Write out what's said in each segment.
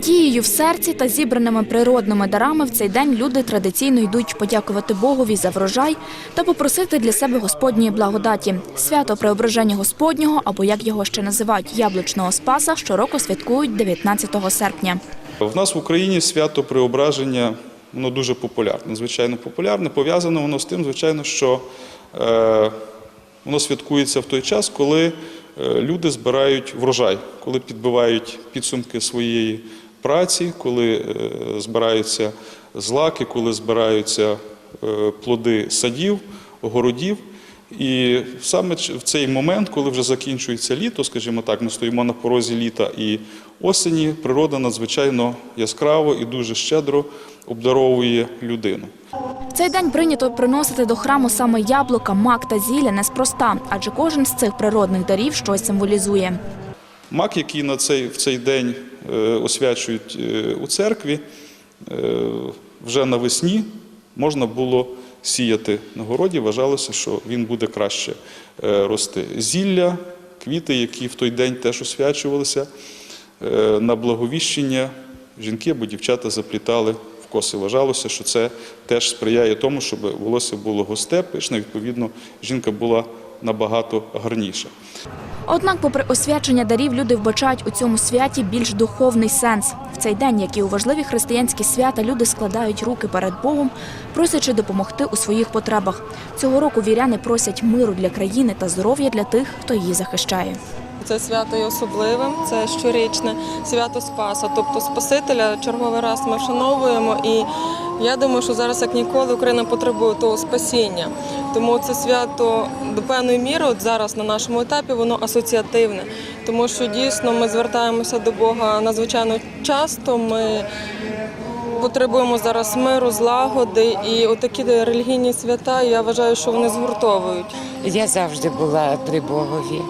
Надією в серці та зібраними природними дарами в цей день люди традиційно йдуть подякувати Богові за врожай та попросити для себе Господньої благодаті. Свято Преображення Господнього, або як його ще називають Яблучного Спаса, щороку святкують 19 серпня. В нас в Україні свято Преображення воно дуже популярне, звичайно, популярне. Пов'язано воно з тим, звичайно, що е, воно святкується в той час, коли е, люди збирають врожай, коли підбивають підсумки своєї праці, коли е, збираються злаки, коли збираються плоди садів, городів. І саме в цей момент, коли вже закінчується літо, скажімо так, ми стоїмо на порозі літа і осені, природа надзвичайно яскраво і дуже щедро обдаровує людину. В цей день прийнято приносити до храму саме яблука, мак та зілля неспроста, адже кожен з цих природних дарів щось символізує. Мак, який на цей, в цей день е, освячують е, у церкві, е, вже навесні можна було сіяти на городі. Вважалося, що він буде краще е, рости. Зілля, квіти, які в той день теж освячувалися е, на благовіщення, жінки або дівчата заплітали в коси. Вважалося, що це теж сприяє тому, щоб волосся було густе, пишне, відповідно, жінка була набагато гарніша. Однак, попри освячення дарів, люди вбачають у цьому святі більш духовний сенс. В цей день, як і у важливі християнські свята, люди складають руки перед Богом, просячи допомогти у своїх потребах. Цього року віряни просять миру для країни та здоров'я для тих, хто її захищає. Це свято є особливим, це щорічне свято Спаса, тобто Спасителя. Черговий раз ми вшановуємо. І я думаю, що зараз як ніколи Україна потребує того спасіння. Тому це свято до певної міри, от зараз на нашому етапі, воно асоціативне, тому що дійсно ми звертаємося до Бога надзвичайно часто. Ми потребуємо зараз миру, злагоди, і отакі релігійні свята, я вважаю, що вони згуртовують. Я завжди була при Богові.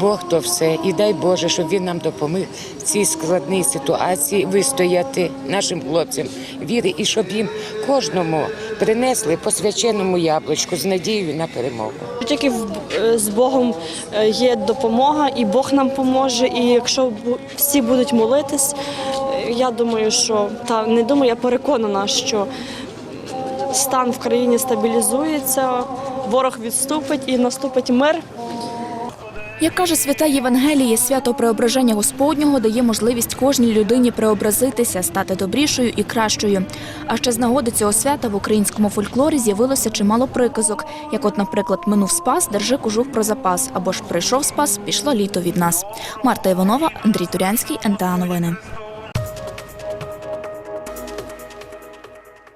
Бог то все. І дай Боже, щоб він нам допоміг в цій складній ситуації вистояти нашим хлопцям віри, і щоб їм кожному принесли по свяченому яблучку з надією на перемогу. Тільки е, з Богом е, є допомога, і Бог нам поможе. І якщо всі будуть молитись, е, я думаю, що та не думаю, я переконана, що стан в країні стабілізується, ворог відступить і наступить мир. Як каже свята Євангеліє, свято преображення Господнього дає можливість кожній людині преобразитися, стати добрішою і кращою. А ще з нагоди цього свята в українському фольклорі з'явилося чимало приказок, як, от, наприклад, минув спас, держи кожух про запас, або ж прийшов спас, пішло літо від нас. Марта Іванова, Андрій Турянський, НТА Новини.